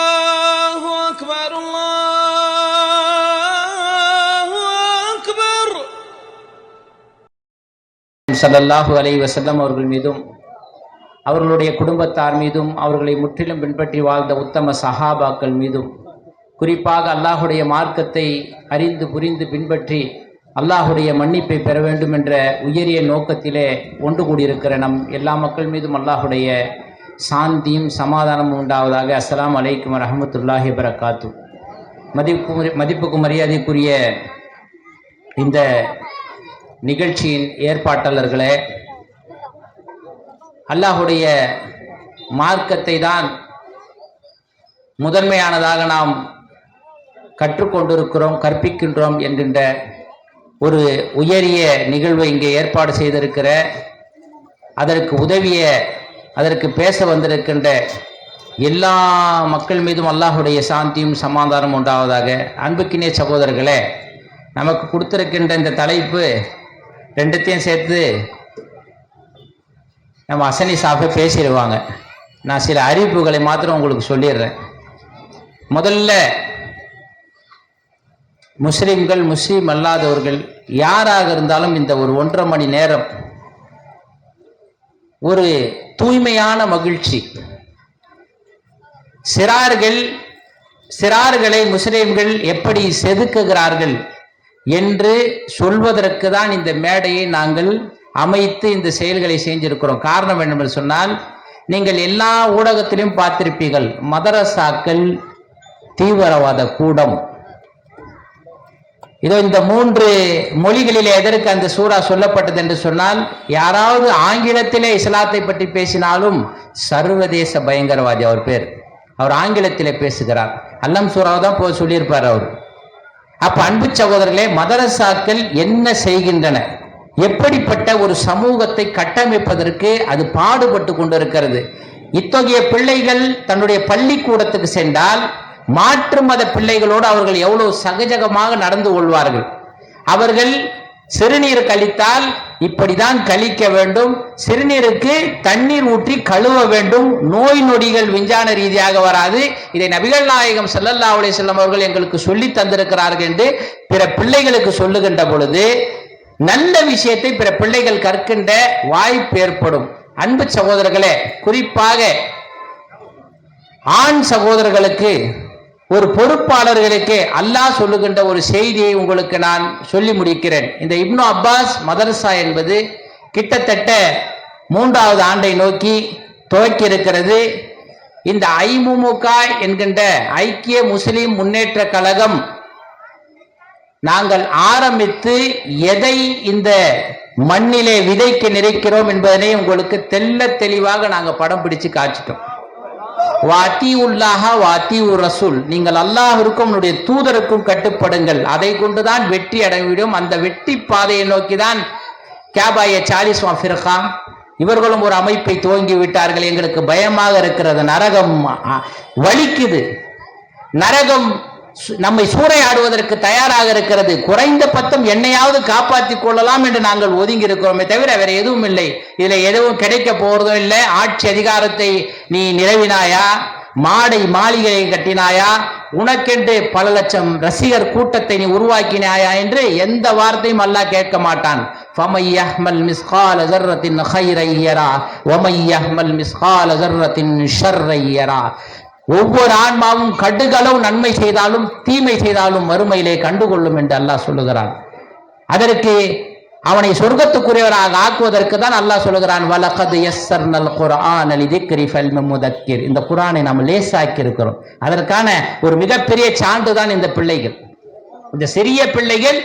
الله أكبر الله أكبر ஸல்லல்லாஹு அலைஹி வஸல்லம் அவர்கள் மீதும் அவர்களுடைய குடும்பத்தார் மீதும் அவர்களை முற்றிலும் பின்பற்றி வாழ்ந்த உத்தம சஹாபாக்கள் மீதும் குறிப்பாக அல்லாஹுடைய மார்க்கத்தை அறிந்து புரிந்து பின்பற்றி அல்லாஹுடைய மன்னிப்பை பெற வேண்டும் என்ற உயரிய நோக்கத்திலே ஒன்று கூடியிருக்கிற நம் எல்லா மக்கள் மீதும் அல்லாஹுடைய சாந்தியும் சமாதானமும் உண்டாவதாக அஸ்லாம் அலைக்கும் ரஹமத்துல்லாஹி பரகாத்து மதிப்பு மதிப்புக்கு மரியாதைக்குரிய இந்த நிகழ்ச்சியின் ஏற்பாட்டாளர்களே அல்லாஹுடைய மார்க்கத்தை தான் முதன்மையானதாக நாம் கற்றுக்கொண்டிருக்கிறோம் கற்பிக்கின்றோம் என்கின்ற ஒரு உயரிய நிகழ்வை இங்கே ஏற்பாடு செய்திருக்கிற அதற்கு உதவிய அதற்கு பேச வந்திருக்கின்ற எல்லா மக்கள் மீதும் அல்லாஹுடைய சாந்தியும் சமாதானம் உண்டாவதாக அன்புக்கினே சகோதரர்களே நமக்கு கொடுத்துருக்கின்ற இந்த தலைப்பு ரெண்டுத்தையும் சேர்த்து நம்ம அசனி சாஃபே பேசிடுவாங்க. நான் சில அறிவிப்புகளை மாத்திரம் உங்களுக்கு சொல்லிடுறேன். முதல்ல முஸ்லிம்கள் முஸ்லீம் அல்லாதவர்கள் யாராக இருந்தாலும் இந்த ஒரு ஒன்றரை மணி நேரம் ஒரு தூய்மையான மகிழ்ச்சி. சிறார்கள் சிறார்களை முஸ்லீம்கள் எப்படி செதுக்குகிறார்கள் என்று சொல்வதற்கு தான் இந்த மேடையை நாங்கள் அமைத்து இந்த செயல்களை செஞ்சிருக்கிறோம். காரணம் என்னவென்று சொன்னால் நீங்கள் எல்லா ஊடகத்திலும் பார்த்திருப்பீர்கள் மதரசாக்கள் தீவிரவாத கூடம். இதோ இந்த மூன்று மொழிகளிலே எதற்கு அந்த சூறா சொல்லப்பட்டது என்று சொன்னால் யாராவது ஆங்கிலத்திலே இஸ்லாத்தை பற்றி பேசினாலும் சர்வதேச பயங்கரவாதி அவர் பேர். அவர் ஆங்கிலத்திலே பேசுகிறார். அல்லம் சூறாவை தான் போய் சொல்லியிருப்பார் அவர். அப்ப அன்பு சகோதரர்களே மதரசாக்கள் என்ன செய்கின்றன? எப்படிப்பட்ட ஒரு சமூகத்தை கட்டமைப்பதற்கு அது பாடுபட்டு கொண்டிருக்கிறது. இத்தகைய பிள்ளைகள் தன்னுடைய பள்ளிக்கூடத்துக்கு சென்றால் மாற்று மத பிள்ளைகளோடு அவர்கள் எவ்வளவு சகஜகமாக நடந்து கொள்வார்கள். அவர்கள் சிறுநீர் கழித்தால் இப்படிதான் கழிக்க வேண்டும். சிறுநீருக்கு தண்ணீர் ஊற்றி கழுவ வேண்டும். நோய் நொடிகள் விஞ்ஞான ரீதியாக வராது. இதை நபிகள் நாயகம் செல்லல்லா அலைஹி செல்லம் அவர்கள் எங்களுக்கு சொல்லி தந்திருக்கிறார்கள் என்று பிற பிள்ளைகளுக்கு சொல்லுகின்ற பொழுது நல்ல விஷயத்தை பிற பிள்ளைகள் கற்கின்ற வாய்ப்பு ஏற்படும். அன்பு சகோதரர்களே குறிப்பாக ஆண் சகோதரர்களுக்கு ஒரு பொறுப்பாளர்களுக்கு அல்லாஹ் சொல்லுகின்ற ஒரு செய்தியை உங்களுக்கு நான் சொல்லி முடிக்கிறேன். இந்த இப்னு அப்பாஸ் மதரசா என்பது கிட்டத்தட்ட மூன்றாவது ஆண்டை நோக்கி துவக்கியிருக்கிறது. இந்த ஐமுமுக என்கின்ற ஐக்கிய முஸ்லிம் முன்னேற்ற கழகம் நாங்கள் ஆரம்பித்து எதை இந்த மண்ணிலே விதைக்க நினைக்கிறோம் என்பதனை உங்களுக்கு தெல்ல தெளிவாக நாங்கள் படம் பிடிச்சு காய்ச்சிட்டோம் வாத்தி உள்ளாக வாத்தி ரசூல் நீங்கள் அல்லாஹிற்கும் உன்னுடைய தூதருக்கும் கட்டுப்படுங்கள். அதை கொண்டுதான் வெற்றி அடைவிடும். அந்த வெற்றி பாதையை நோக்கி தான் கேபாய சாலிஸ்வா ஃபிர்கா. இவர்களும் ஒரு அமைப்பை துவங்கி விட்டார்கள். எங்களுக்கு பயமாக இருக்கிறது. நரகம் வலிக்குது. நரகம் நம்மை சூறையாடுவதற்கு தயாராக இருக்கிறது குறைந்த பத்தம் என்னையாவது காப்பாற்றிக் கொள்ளலாம் என்று நாங்கள் ஒதுங்கி இருக்கிறோமே தவிர வேற எதுவும் இல்லை இதுல எதுவும் கிடைக்க போறதும் இல்லை ஆட்சி அதிகாரத்தை நீ நிறுவினாயா மாடை மாளிகையை கட்டினாயா உனக்கென்று பல லட்சம் ரசிகர் கூட்டத்தை நீ உருவாக்கினாயா என்று எந்த வார்த்தையும் அல்லாஹ் கேட்க மாட்டான் فَمَن يَحْمَلْ مِثْقَالَ ذَرَّةٍ خَيْرًا يَرَهُ وَمَن يَحْمَلْ مِثْقَالَ ذَرَّةٍ شَرًّا يَرَهُ ஒவ்வொரு ஆன்மாவும் கடுகளவு நன்மை செய்தாலும் தீமை செய்தாலும் மறுமையிலே கண்டுகொள்ளும் என்று அல்லாஹ் சொல்லுகிறான். அதற்கு அவனை சொர்க்கத்துக்குரியவராக ஆக்குவதற்கு தான் அல்லாஹ் சொல்லுகிறான் வலகத் நல் குர்ஆன் லிதிக்ரி ஃபல் முதக்கிர் இந்த குரானை நாம் லேசாக்கி இருக்கிறோம் அதற்கான ஒரு மிகப்பெரிய சான்று தான் இந்த பிள்ளைகள். இந்த சிறிய பிள்ளைகள்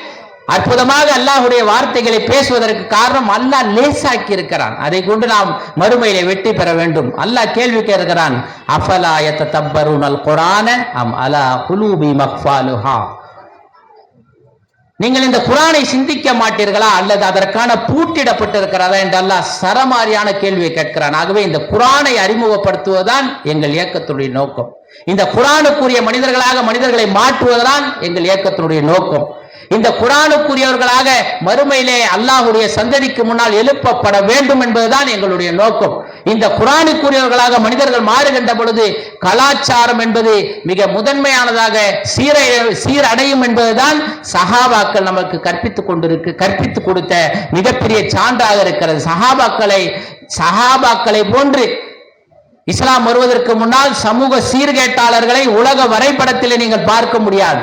அற்புதமாக அல்லாஹுடைய வார்த்தைகளை பேசுவதற்கு காரணம் அல்லாஹ் லேசாக்கி இருக்கிறான். அதை கொண்டு நாம் மறுமையில வெற்றி பெற வேண்டும். அல்லாஹ் கேள்வி கேட்கிறான் அஃபலா தப்பருணல் குரான அம் அலா குலூபி மக்ஃபாலுஹா நீங்கள் இந்த குரானை சிந்திக்க மாட்டீர்களா? அல்லது அதற்கான பூட்டிடப்பட்டிருக்கிறதா என்று அல்லாஹ் சரமாரியான கேள்வியை கேட்கிறான். ஆகவே இந்த குரானை அறிமுகப்படுத்துவதுதான் எங்கள் இயக்கத்துடைய நோக்கம். இந்த குரானுக்குரிய மனிதர்களாக மனிதர்களை மாற்றுவதுதான் எங்கள் இயக்கத்தினுடைய நோக்கம். இந்த குரானுக்குரியவர்களாக மறுமையிலே அல்லாஹுடைய சந்ததிக்கு முன்னால் எழுப்பப்பட வேண்டும் என்பதுதான் எங்களுடைய நோக்கம். இந்த குரானுக்குரியவர்களாக மனிதர்கள் மாறுகின்ற பொழுது கலாச்சாரம் என்பது மிக முதன்மையானதாக சீர சீரடையும் என்பதுதான் சஹாபாக்கள் நமக்கு கற்பித்துக் கொண்டிருக்கு கற்பித்துக் கொடுத்த மிகப்பெரிய சான்றாக இருக்கிறது. சஹாபாக்களை சஹாபாக்களை போன்று இஸ்லாம் வருவதற்கு முன்னால் சமூக சீர்கேட்டாளர்களை உலக வரைபடத்தில் நீங்கள் பார்க்க முடியாது.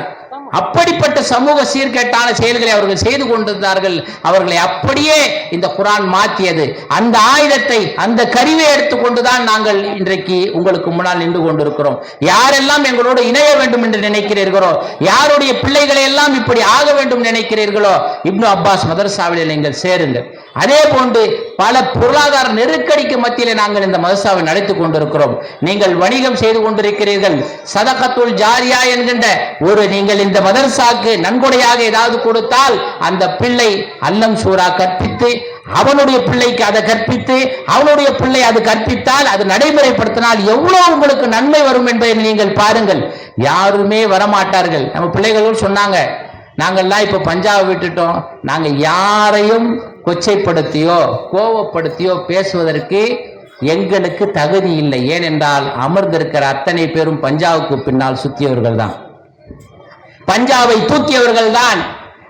அப்படிப்பட்ட சமூக சீர்கேட்டான செயல்களை அவர்கள் செய்து கொண்டிருந்தார்கள். அவர்களை அப்படியே இந்த குரான் மாற்றியது. அந்த ஆயுதத்தை அந்த கருவியை எடுத்துக்கொண்டுதான் நாங்கள் இன்றைக்கு உங்களுக்கு முன்னால் நின்று கொண்டிருக்கிறோம். யாரெல்லாம் எங்களோடு இணைய வேண்டும் என்று நினைக்கிறீர்களோ யாருடைய பிள்ளைகளை எல்லாம் இப்படி ஆக வேண்டும் நினைக்கிறீர்களோ இப்னு அப்பாஸ் மதரசாவில் நீங்கள் சேருங்கள். அதே போன்று பல பொருளாதார நெருக்கடிக்கு மத்தியிலே நாங்கள் இந்த மதரசாவை நடத்தி கொண்டிருக்கிறோம். நீங்கள் வணிகம் செய்து கொண்டிருக்கிறீர்கள். சதகத்துல் ஜாரியா என்கின்ற ஒரு நீங்கள் இந்த மதரசாக்கு நன்கொடையாக ஏதாவது கொடுத்தால் அந்த பிள்ளை அல்லம் சூறா கற்பித்து அவனுடைய பிள்ளைக்கு அதை கற்பித்து அவனுடைய பிள்ளை அது கற்பித்தால் அது நடைமுறைப்படுத்தினால் எவ்வளவு உங்களுக்கு நன்மை வரும் என்பதை நீங்கள் பாருங்கள். யாருமே வரமாட்டார்கள். நம்ம பிள்ளைகளும் சொன்னாங்க நாங்கள்லாம் இப்ப பஞ்சாப் விட்டுட்டோம். நாங்க யாரையும் கொச்சைப்படுத்தியோ கோவப்படுத்தியோ பேசுவதற்கு எங்களுக்கு தகுதி இல்லை. ஏனென்றால் அமர்ந்திருக்கிற அத்தனை பேரும் பஞ்சாவுக்கு பின்னால் சுத்தியவர்கள் தான் பஞ்சாபை தூக்கியவர்கள் தான்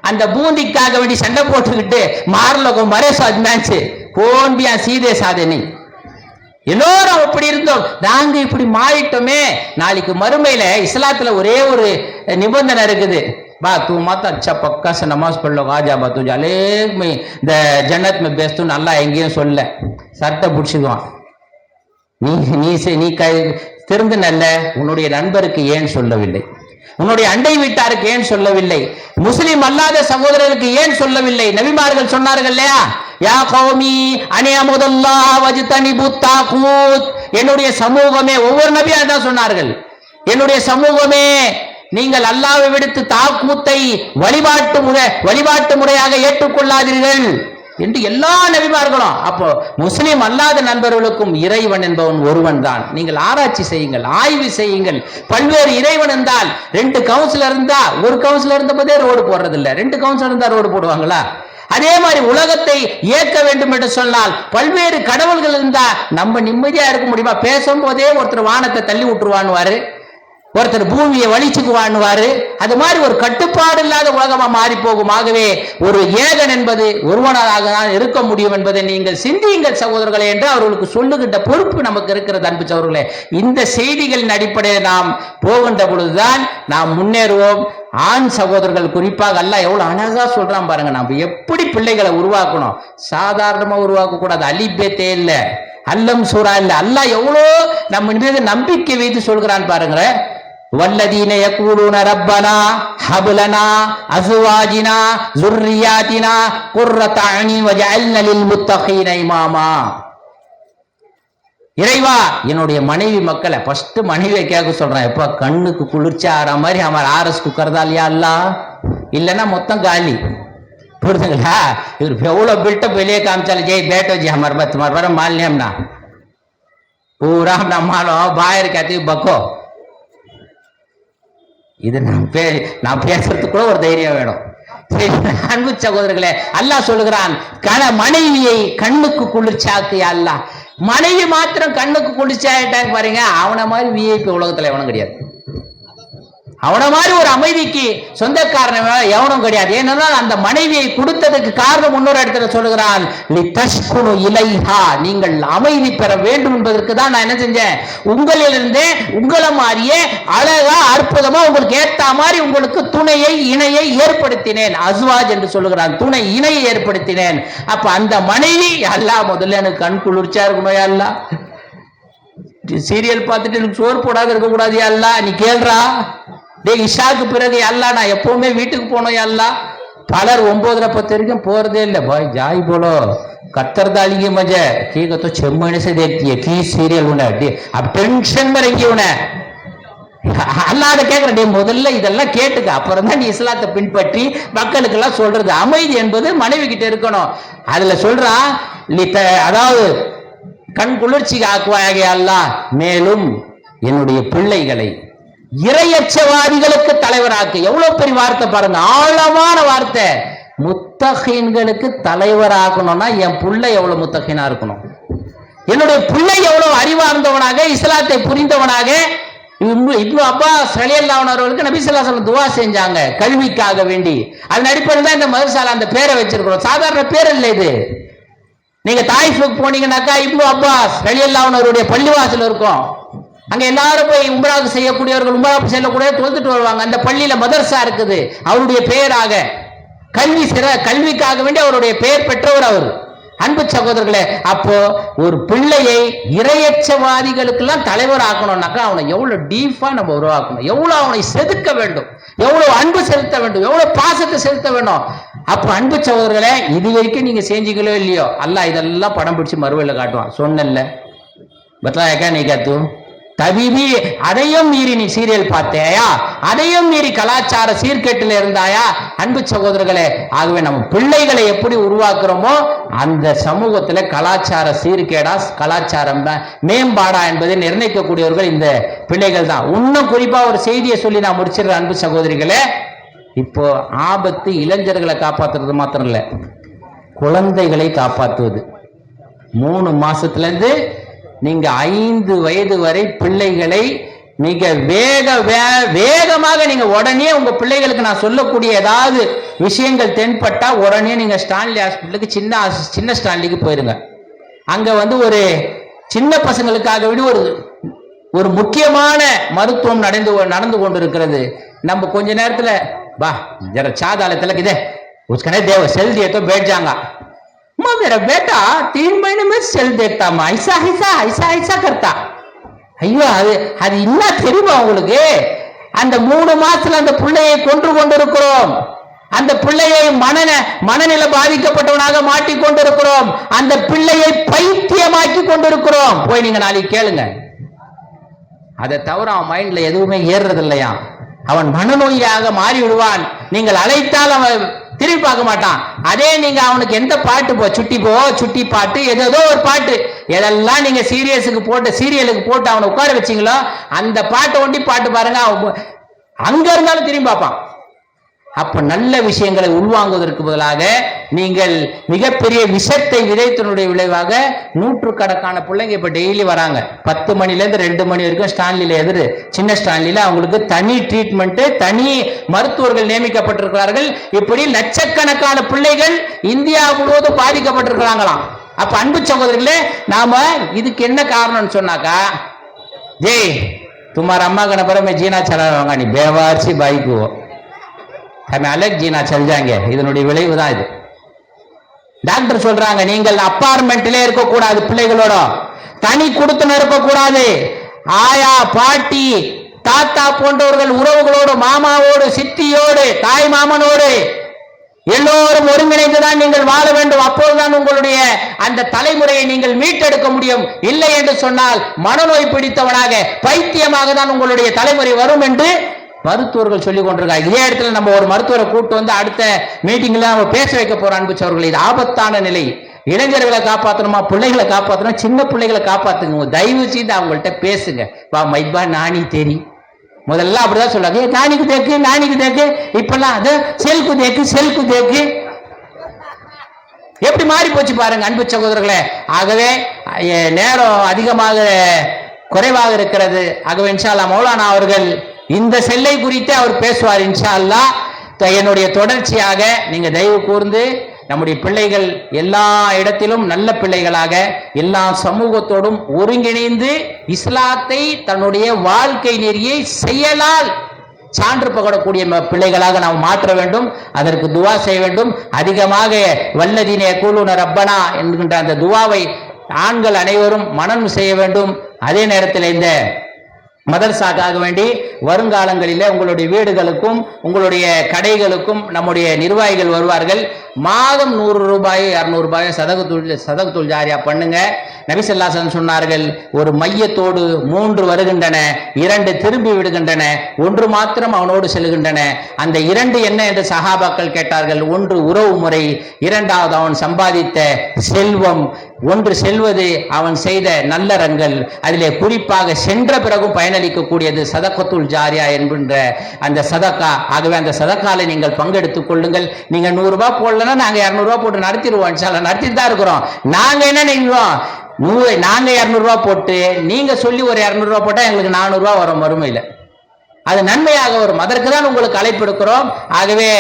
அந்த பூந்திக்காக வேண்டி சண்டை போட்டுக்கிட்டு மாரலோகம் மரேசாத் மேட்ச் கோம்பியா சீதே சாதனை எல்லோரும் அப்படி இருந்தோம் நாங்க இப்படி மாறிட்டோமே நாளைக்கு மறுமையில இஸ்லாத்துல ஒரே ஒரு நிபந்தனை இருக்குது बा तू मत अच्छा पक्का से नमाज पढ़ लो आ जा बा तू जाले में இந்த ஜன்னத் में बेच तू நல்லா எங்கேயும் சொல்ல சட்டை பிடிச்சிக்குவான் நீ நீ செ- நீ கை திருந்து நல்ல உன்னுடைய நண்பருக்கு ஏன் சொல்லவில்லை உன்னுடைய அண்டை வீட்டாருக்கு ஏன் சொல்லவில்லை? முஸ்லிம் அல்லாத சகோதரருக்கு ஏன் சொல்லவில்லை? நபிமார்கள் சொன்னார்கள் இல்லையா? யா கௌமி அனியமுதல்லா புத்தா கூத் என்னுடைய சமூகமே ஒவ்வொரு நபியா தான் சொன்னார்கள். என்னுடைய சமூகமே நீங்கள் அல்லாவை விடுத்து தாக்கூத்தை வழிபாட்டு முறை வழிபாட்டு முறையாக ஏற்றுக்கொள்ளாதீர்கள். என்று எல்லா நபிமார்களும் அப்போ முஸ்லிம் அல்லாத நண்பர்களுக்கும் இறைவன் என்பவன் ஒருவன் தான் நீங்கள் ஆராய்ச்சி செய்யுங்கள் ஆய்வு செய்யுங்கள். பல்வேறு இறைவன் இருந்தால் ரெண்டு கவுன்சிலர் இருந்தா ஒரு கவுன்சிலர் இருந்த போதே ரோடு போடுறது இல்லை ரெண்டு கவுன்சிலர் இருந்தா ரோடு போடுவாங்களா? அதே மாதிரி உலகத்தை இயக்க வேண்டும் என்று சொன்னால் பல்வேறு கடவுள்கள் இருந்தா நம்ம நிம்மதியா இருக்க முடியுமா? பேசும்போதே ஒருத்தர் வானத்தை தள்ளி விட்டுருவான்னு ஒருத்தர் பூமியை வலிச்சுக்குவான்னுவாரு. அது மாதிரி ஒரு கட்டுப்பாடு இல்லாத உலகமா மாறி போகும். ஆகவே ஒரு ஏகன் என்பது ஒருவனாக தான் இருக்க முடியும் என்பதை நீங்கள் சிந்தியுங்கள் சகோதரர்களே என்று அவர்களுக்கு சொல்லுகின்ற பொறுப்பு நமக்கு இருக்கிறது அன்பு சகோதரர்களே. இந்த செய்திகளின் அடிப்படையில் நாம் போகின்ற பொழுதுதான் நாம் முன்னேறுவோம். ஆண் சகோதரர்கள் குறிப்பாக அல்ல எவ்வளவு அழகா சொல்றான் பாருங்க. நம்ம எப்படி பிள்ளைகளை உருவாக்கணும்? சாதாரணமா உருவாக்க கூடாது. அலிபேத்தே இல்லை. அல்லம் சூறா இல்லை. அல்லாஹ் எவ்வளோ நம்ம மீது நம்பிக்கை வைத்து சொல்கிறான் பாருங்களேன். والذين يقولون ربنا هب لنا ازواجنا ذرياتنا قرة اعين وجعلنا للمتقين اماما இறைவா என்னுடைய மனைவி மக்களை ஃபர்ஸ்ட் மனைவியை கேட்க சொல்றேன். எப்ப கண்ணுக்கு குளிர்ச்சி ஆற மாதிரி அவர் ஆர்எஸ் குக்கர் தான் இல்லையா இல்ல இல்லைன்னா மொத்தம் காலி. புரிதுங்களா இவர் எவ்வளோ பில்டப் வெளியே காமிச்சாலும் ஜெய் பேட்டோ ஜி ஹமர் பத்து மறு வர மாலியம்னா பூரா நம்மளும் பாயர் கேத்து பக்கோ. இது நான் பே நான் பேசுறதுக்கு கூட ஒரு தைரியம் வேணும். சரி, அன்பு சகோதரர்களே அல்லாஹ் சொல்லுகிறான் கண மனைவியை கண்ணுக்கு குளிர்ச்சாக்கு அல்லாஹ். மனைவி மாத்திரம் கண்ணுக்கு குளிர்ச்சியாயிட்டாங்க பாருங்க அவனை மாதிரி விஐபி உலகத்துல எவனும் கிடையாது. அவனை மாதிரி ஒரு அமைதிக்கு சொந்தக்காரன் எவனும் கிடையாது. ஏன்னா அந்த மனைவியை கொடுத்ததுக்கு காரணம் இன்னொரு இடத்துல சொல்லுகிறான் "லிதஸ்குனு இலைஹா நீங்கள் அமைதி பெற வேண்டும் என்பதற்கு தான் நான் என்ன செஞ்சேன்? உங்களிலிருந்தே உங்களை மாதிரியே அழகா அற்புதமா உங்களுக்கு ஏத்த மாதிரி உங்களுக்கு துணையை இணையை ஏற்படுத்தினேன். அஸ்வாஜ் என்று சொல்லுகிறான் துணை இணையை ஏற்படுத்தினேன். அப்ப அந்த மனைவி அல்லா முதல்ல எனக்கு கண் குளிர்ச்சியா இருக்கணும் அல்லா? சீரியல் பார்த்துட்டு எனக்கு சோறு போடாத இருக்க கூடாது அல்லா? நீ கேள்றா? டே இஷாக்கு பிறகு அல்லா நான் எப்பவுமே வீட்டுக்கு போனோம் அல்லா பலர் ஒன்பதரை பத்து வரைக்கும் போறதே இல்லை. பாய் ஜாய் போலோ. கத்தர்தாளிங்க மஜ. கீக செம்மனுசை தேர்த்திய தேக்திய கீ சீரியல் உன டே அப்படி டென்ஷன் மாதிரி இங்கே உன அல்லாத கேட்குற டே முதல்ல இதெல்லாம் கேட்டுக்க. அப்புறம் தான் நீ இஸ்லாத்தை பின்பற்றி மக்களுக்கெல்லாம் சொல்றது. அமைதி என்பது மனைவி கிட்ட இருக்கணும். அதுல சொல்றான் அதாவது கண் குளிர்ச்சிக்கு ஆக்குவாயாக அல்லா மேலும் என்னுடைய பிள்ளைகளை இரையச்சவாதிகளுக்கு தலைவராக்கு. எவ்வளவு பெரிய வார்த்தை பாருங்க. ஆழமான வார்த்தை. முத்தகீன்களுக்கு தலைவராகணும்னா என் புள்ள எவ்வளவு முத்தகீனா இருக்கணும்? என்னுடைய பிள்ளை எவ்வளவு அறிவார்ந்தவனாக இஸ்லாத்தை புரிந்தவனாக இப்னு அப்பா அப்பாஸ் ரலியல்லாஹு அவர்களுக்கு நபி துவா செஞ்சாங்க கல்விக்காக வேண்டி. அதன் அடிப்படையில் தான் இந்த மதுசாலா அந்த பேரை வச்சிருக்கிறோம். சாதாரண பேர் இல்லை இது. நீங்க தாய்ஃபுக்கு போனீங்கன்னாக்கா இப்னு அப்பா ரலியல்லாஹு அவருடைய பள்ளிவாசல் இருக்கும். அங்க எல்லாரும் போய் உம்ராவுக்கு செய்யக்கூடியவர்கள் உம்ராவுக்கு செல்லக்கூடிய தொழுதுட்டு வருவாங்க. அந்த பள்ளியில மதரசா இருக்குது அவருடைய பெயராக. கல்வி சிற கல்விக்காக வேண்டி அவருடைய பெயர் பெற்றவர் அவர். அன்பு சகோதரர்களே அப்போ ஒரு பிள்ளையை இரையச்சவாதிகளுக்கெல்லாம் தலைவர் ஆக்கணும்னாக்கா அவனை எவ்வளவு டீப்பா நம்ம உருவாக்கணும். எவ்வளவு அவனை செதுக்க வேண்டும். எவ்வளவு அன்பு செலுத்த வேண்டும். எவ்வளவு பாசத்தை செலுத்த வேண்டும். அப்போ அன்பு சகோதரர்களே இது வரைக்கும் நீங்க செஞ்சீங்களோ இல்லையோ அல்ல இதெல்லாம் படம் பிடிச்சு மறுவையில் காட்டுவான். சொன்னல பத்லாயக்கா நீ கத்து தபிபி அதையும் மீறி நீ சீரியல் பார்த்தேயா அதையும் மீறி கலாச்சார சீர்கேட்டில் இருந்தாயா? அன்பு சகோதரர்களே ஆகவே நம்ம பிள்ளைகளை எப்படி உருவாக்குறோமோ அந்த சமூகத்துல கலாச்சார சீர்கேடா கலாச்சாரம் தான். மேம்பாடா என்பதை நிர்ணயிக்கக்கூடியவர்கள் இந்த பிள்ளைகள் தான். இன்னும் குறிப்பா ஒரு செய்தியை சொல்லி நான் முடிச்சிடுறேன் அன்பு சகோதரிகளே. இப்போ ஆபத்து இளைஞர்களை காப்பாத்துறது மாத்திரம் இல்லை குழந்தைகளை காப்பாற்றுவது மூணு மாசத்துல இருந்து நீங்க ஐந்து வயது வரை பிள்ளைகளை மிக வேக வேகமாக நீங்க உடனே உங்க பிள்ளைகளுக்கு நான் சொல்லக்கூடிய ஏதாவது விஷயங்கள் தென்பட்டா உடனே நீங்க ஸ்டான்லி ஹாஸ்பிட்டலுக்கு சின்ன சின்ன ஸ்டான்லிக்கு போயிருங்க. அங்க வந்து ஒரு சின்ன பசங்களுக்காக விட ஒரு ஒரு முக்கியமான மருத்துவம் நடந்து நடந்து கொண்டு இருக்கிறது நம்ம கொஞ்ச நேரத்துல வா ஜர சாதாளத்துல இதே. உஸ்கனே தேவ செல்தியத்தோ பேட்ஜாங்க. माँ मेरा बेटा तीन महीने में सेल देखता माँ ऐसा ऐसा ऐसा ऐसा करता ஐயோ அது அது என்ன தெரியுமா உங்களுக்கு அந்த மூணு மாசத்துல அந்த பிள்ளையை கொன்று கொண்டிருக்கிறோம் அந்த பிள்ளையை மனன மனநிலை பாதிக்கப்பட்டவனாக மாட்டிக் கொண்டிருக்கிறோம் அந்த பிள்ளையை பைத்தியமாக்கி கொண்டிருக்கிறோம் போய் நீங்க நாளைக்கு கேளுங்க அதை தவிர அவன் மைண்ட்ல எதுவுமே ஏறுறது இல்லையா அவன் மனநோயாக மாறி விடுவான் நீங்கள் அழைத்தால் அவன் திரும்பி பார்க்க மாட்டான். அதே நீங்க அவனுக்கு எந்த பாட்டு போ சுட்டி போ சுட்டி பாட்டு ஏதோ ஒரு பாட்டு எதெல்லாம் நீங்க சீரியஸுக்கு போட்டு சீரியலுக்கு போட்டு அவனை உட்கார வச்சீங்களோ அந்த பாட்டை ஒண்டி பாட்டு பாருங்க அவன் அங்க இருந்தாலும் திரும்பி பார்ப்பான். அப்ப நல்ல விஷயங்களை உள்வாங்குவதற்கு பதிலாக நீங்கள் மிகப்பெரிய விஷத்தை விதைத்தினுடைய விளைவாக நூற்றுக்கணக்கான பிள்ளைங்க இப்ப டெய்லி வராங்க. பத்து மணில இருந்து ரெண்டு மணி வரைக்கும் ஸ்டான்லில எதிர் சின்ன ஸ்டான்லில அவங்களுக்கு தனி ட்ரீட்மெண்ட் தனி மருத்துவர்கள் நியமிக்கப்பட்டிருக்கிறார்கள். இப்படி லட்சக்கணக்கான பிள்ளைகள் இந்தியா முழுவதும் பாதிக்கப்பட்டிருக்கிறாங்களாம். அப்ப அன்பு சகோதரிகளே நாம இதுக்கு என்ன காரணம்னு சொன்னாக்கா ஜெய் துமார் அம்மா கணபரம் ஜீனா சலாவாங்க நீ பேவாரிச்சு பாய்க்குவோம் ஹம் நான் செஞ்சாங்க. இதனுடைய விளைவு தான் இது. டாக்டர் சொல்றாங்க நீங்கள் அப்பார்ட்மெண்ட்ல இருக்கக்கூடாது பிள்ளைகளோட. தனி குடுத்தன இருக்கக்கூடாது. ஆயா பாட்டி தாத்தா போன்றவர்கள் உறவுகளோடு மாமாவோடு சித்தியோடு தாய் மாமனோடு எல்லோரும் ஒருங்கிணைந்துதான் நீங்கள் வாழ வேண்டும். அப்போதுதான் உங்களுடைய அந்த தலைமுறையை நீங்கள் மீட்டெடுக்க முடியும். இல்லை என்று சொன்னால் மனநோய் பிடித்தவனாக பைத்தியமாக தான் உங்களுடைய தலைமுறை வரும் என்று மருத்துவர்கள் சொல்லிக் கொண்டிருக்காங்க. இதே இடத்துல நம்ம ஒரு மருத்துவரை கூட்டு வந்து அடுத்த மீட்டிங்ல அவங்க பேச வைக்க போற அன்புச்சவர்கள் இது ஆபத்தான நிலை. இளைஞர்களை காப்பாற்றணுமா பிள்ளைகளை காப்பாற்றணும் சின்ன பிள்ளைகளை காப்பாத்துங்க. தயவு செய்து அவங்கள்ட்ட பேசுங்க. வா மைபா நானி தெரி முதல்ல அப்படிதான் சொல்லுவாங்க ஏ நானிக்கு தேக்கு நானிக்கு தேக்கு. இப்பெல்லாம் அது செல்கு தேக்கு செல்கு தேக்கு. எப்படி மாறி போச்சு பாருங்க அன்பு சகோதரர்களே. ஆகவே நேரம் அதிகமாக குறைவாக இருக்கிறது. ஆகவே இன்ஷால்லா மௌலானா அவர்கள் இந்த செல்லை குறித்து அவர் பேசுவார் இன்ஷா அல்லாஹ் த- என்னுடைய தொடர்ச்சியாக நீங்க தயவு கூர்ந்து நம்முடைய பிள்ளைகள் எல்லா இடத்திலும் நல்ல பிள்ளைகளாக எல்லா சமூகத்தோடும் ஒருங்கிணைந்து இஸ்லாத்தை தன்னுடைய வாழ்க்கை நெறியை செயலால் சான்று பகடக்கூடிய ம- பிள்ளைகளாக நாம் மாற்ற வேண்டும். அதற்கு துவா செய்ய வேண்டும். அதிகமாக வல்லதீனே கூலுன ரப்பனா என்கின்ற அந்த துவாவை ஆண்கள் அனைவரும் மனம் செய்ய வேண்டும். அதே நேரத்தில் இந்த மதர்சாக்காக வேண்டி வருங்காலங்களில் உங்களுடைய வீடுகளுக்கும் உங்களுடைய கடைகளுக்கும் நம்முடைய நிர்வாகிகள் வருவார்கள். மாதம் நூறு ரூபாய் இரநூறு ரூபாய் சதகத்துள் சதகத்துள் ஜாரியா பண்ணுங்க. நபிசல்லாசன் சொன்னார்கள் ஒரு மையத்தோடு மூன்று வருகின்றன இரண்டு திரும்பி விடுகின்றன ஒன்று மாத்திரம் அவனோடு செல்கின்றன. அந்த இரண்டு என்ன என்று சஹாபாக்கள் கேட்டார்கள் ஒன்று உறவு முறை இரண்டாவது அவன் சம்பாதித்த செல்வம். ஒன்று செல்வது அவன் செய்த நல்லறங்கள் அதிலே குறிப்பாக சென்ற பிறகும் பயனளிக்கக்கூடியது சதக்கத்துல் ஜாரியா என்கின்ற அந்த சதக்கா. ஆகவே அந்த சதக்கால நீங்கள் பங்கெடுத்துக் கொள்ளுங்கள். நீங்கள் நூறுரூபா போடலன்னா நாங்கள் இரநூறுவா போட்டு நடத்திடுவோம். இன்ஷால்லா நடத்திட்டு தான் இருக்கிறோம். நாங்கள் என்ன நினைக்கிறோம்? நூறு நாங்கள் இரநூறுவா போட்டு நீங்கள் சொல்லி ஒரு இரநூறுவா போட்டால் எங்களுக்கு நானூறுரூவா வரும் வறுமையில். அது நன்மையாக வரும். அதற்கு தான் உங்களுக்கு அழைப்பு எடுக்கிறோம். ஆகவே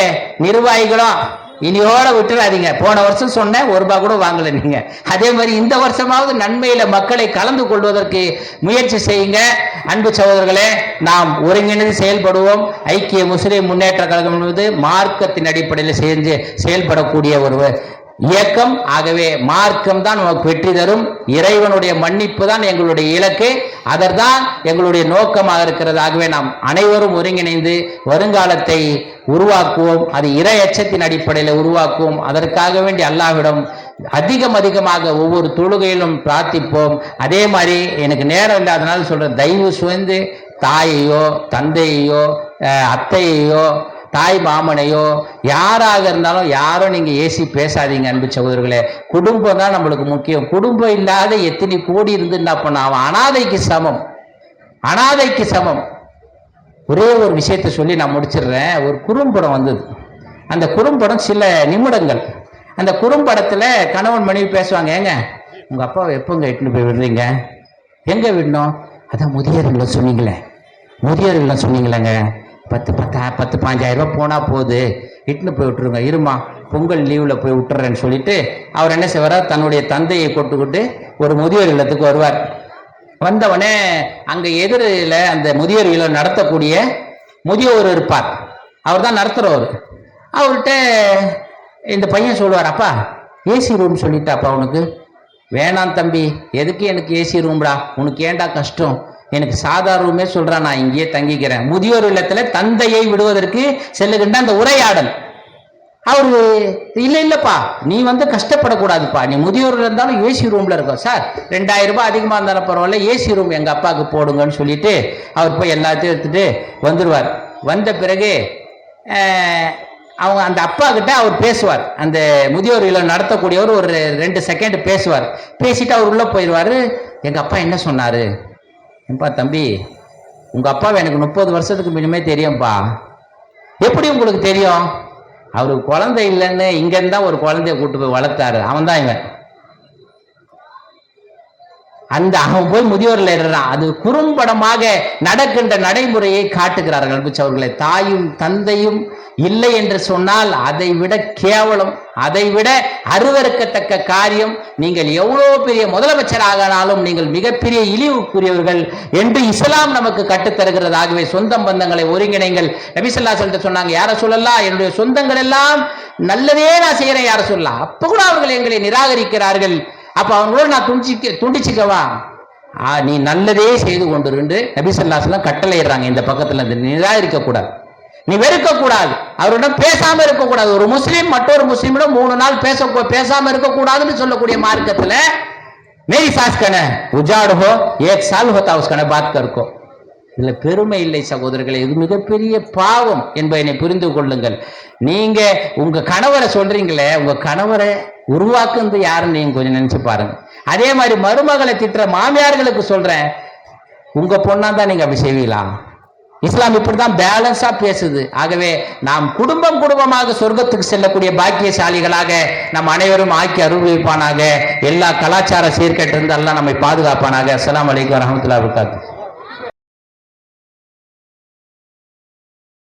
நிர்வாகிகளும் இனியோட விட்டுறாதீங்க. போன வருஷம் சொன்ன ஒரு ரூபாய் கூட வாங்கல நீங்க. அதே மாதிரி இந்த வருஷமாவது நன்மையில மக்களை கலந்து கொள்வதற்கு முயற்சி செய்யுங்க. அன்பு சகோதரர்களே நாம் ஒருங்கிணைந்து செயல்படுவோம். ஐக்கிய முஸ்லிம் முன்னேற்ற கழகம் என்பது மார்க்கத்தின் அடிப்படையில் செஞ்சு செயல்படக்கூடிய ஒரு இயக்கம் ஆகவே மார்க்கம் தான் நமக்கு வெற்றி தரும். இறைவனுடைய மன்னிப்பு தான் எங்களுடைய இலக்கு. அதற்தான் எங்களுடைய நோக்கமாக இருக்கிறது. ஆகவே நாம் அனைவரும் ஒருங்கிணைந்து வருங்காலத்தை உருவாக்குவோம். அது இறை எச்சத்தின் அடிப்படையில் உருவாக்குவோம். அதற்காக வேண்டி அல்லாவிடம் அதிகம் அதிகமாக ஒவ்வொரு தொழுகையிலும் பிரார்த்திப்போம். அதே மாதிரி எனக்கு நேரம் இல்லாதனால சொல்கிறேன் தயவு சுயந்து தாயையோ தந்தையையோ அத்தையையோ தாய் மாமனையோ யாராக இருந்தாலும் யாரும் நீங்க ஏசி பேசாதீங்க அன்பு சகோதரர்களே. குடும்பம் தான் நம்மளுக்கு முக்கியம். குடும்பம் இல்லாத எத்தனை கோடி இருந்து என்ன பண்ண அவன் அனாதைக்கு சமம். அனாதைக்கு சமம். ஒரே ஒரு விஷயத்தை சொல்லி நான் முடிச்சிடுறேன். ஒரு குறும்படம் வந்தது. அந்த குறும்படம் சில நிமிடங்கள். அந்த குறும்படத்துல கணவன் மனைவி பேசுவாங்க ஏங்க உங்க அப்பாவை எப்போங்க இட்டுன்னு போய் விடுறீங்க? எங்க விடணும்? அதான் முதியோர்களை சொன்னீங்களே. முதியோர்களை சொன்னீங்களேங்க. பத்து பத்தா பத்து பாஞ்சாயிரரூபா போனால் போகுது இட்டுன்னு போய் விட்டுருங்க. இருமா பொங்கல் லீவில் போய் விட்டுறேன்னு சொல்லிட்டு அவர் என்ன செய்வாரா? தன்னுடைய தந்தையை கொட்டுக்கிட்டு ஒரு முதியோர் இல்லத்துக்கு வருவார். வந்தவொடனே அங்கே எதிரில் அந்த முதியோர் இல்லம் நடத்தக்கூடிய முதியோர் இருப்பார். அவர் தான் நடத்துகிறவர் அவர்கிட்ட இந்த பையன் சொல்லுவார் அப்பா ஏசி ரூம் சொல்லிட்டாப்பா உனக்கு? வேணாம் தம்பி. எதுக்கு எனக்கு ஏசி ரூம்டா உனக்கு ஏன்டா கஷ்டம்? எனக்கு சாதாரணமே சொல்றான் நான் இங்கேயே தங்கிக்கிறேன். முதியோர் இல்லத்துல தந்தையை விடுவதற்கு செல்லுகின்ற அந்த உரையாடல். அவரு இல்லை இல்லைப்பா நீ வந்து கஷ்டப்படக்கூடாதுப்பா. நீ முதியோரில் இருந்தாலும் ஏசி ரூம்ல இருக்கும் சார் ரெண்டாயிரம் ரூபாய் அதிகமாக இருந்தாலும் பரவாயில்ல ஏசி ரூம் எங்க அப்பாவுக்கு போடுங்கன்னு சொல்லிட்டு அவர் போய் எல்லாத்தையும் எடுத்துட்டு வந்துடுவார் வந்த பிறகு அவங்க அந்த அப்பா கிட்ட அவர் பேசுவார். அந்த முதியோர் இல்லம் நடத்தக்கூடியவர் ஒரு ரெண்டு செகண்ட் பேசுவார். பேசிட்டு அவர் உள்ள போயிடுவாரு எங்க அப்பா என்ன சொன்னாரு? ஏன்பா தம்பி உங்கள் அப்பாவை எனக்கு முப்பது வருஷத்துக்கு முன்னமே தெரியும்ப்பா எப்படி உங்களுக்கு தெரியும்? அவருக்கு குழந்தை இல்லைன்னு இங்கேருந்து தான் ஒரு குழந்தைய கூட்டு போய் வளர்த்தாரு. அவன் தான் இவன். அந்த அவன் போய் முதியோரில் இருறான் அது குறும்படமாக நடக்கின்ற நடைமுறையை காட்டுகிறார்கள் அவர்களை தாயும் தந்தையும் இல்லை என்று சொன்னால் அதை விட கேவலம் அதை விட அருவறுக்கத்தக்க காரியம் நீங்கள் எவ்வளோ பெரிய முதலமைச்சராக ஆனாலும் நீங்கள் மிகப்பெரிய இழிவுக்குரியவர்கள் என்று இஸ்லாம் நமக்கு கற்றுத்தருகிறது. ஆகவே சொந்தம் பந்தங்களை ஒருங்கிணைங்கள். நபிசல்லா சொல்லிட்டு சொன்னாங்க யார சொல்லலாம் என்னுடைய சொந்தங்கள் எல்லாம் நல்லதே நான் செய்கிறேன் யார சொல்லலாம் அப்போ கூட அவர்கள் எங்களை நிராகரிக்கிறார்கள். அப்போ அவங்களோட நான் துண்டிச்சிக்க துண்டிச்சிக்கவா? ஆ நீ நல்லதே செய்து கொண்டிருந்து நபிசல்லாஸ்லாம் கட்டளையிடுறாங்க இந்த பக்கத்தில் இந்த நிராகரிக்கக்கூடாது நீ வெறுக்கக்கூடாது அவரிடம் பேசாமல் இருக்கக்கூடாது ஒரு முஸ்லீம் மற்றொரு முஸ்லீமிடம் மூணு நாள் பேச பேசாமல் இருக்கக்கூடாதுன்னு சொல்லக்கூடிய மார்க்கத்தில் மேரி சாஸ் கண ஹோ ஏக் சால் ஹோத்தா உஸ் கண பாத் கருக்கோ இதுல பெருமை இல்லை சகோதரர்களே இது மிகப்பெரிய பாவம் என்பதனை புரிந்து கொள்ளுங்கள். நீங்க உங்க கணவரை சொல்றீங்களே உங்க கணவரை உருவாக்குறது யாருன்னு நீங்க கொஞ்சம் நினைச்சு பாருங்க. அதே மாதிரி மருமகளை திட்டுற மாமியார்களுக்கு சொல்றேன் உங்க பொண்ணா தான் நீங்க அப்படி செய்வீங்களா? இஸ்லாம் இப்படிதான் பேலன்ஸா பேசுது. ஆகவே நாம் குடும்பம் குடும்பமாக சொர்க்கத்துக்கு செல்லக்கூடிய பாக்கியசாலிகளாக நம் அனைவரும் ஆக்கி அருள்விப்பானாக. எல்லா கலாச்சார சீர்கேட்டிருந்து எல்லாம் நம்மை பாதுகாப்பானாக. அஸ்லாம் வலைக்கம் வரமத்துல வபரகாத்துஹு.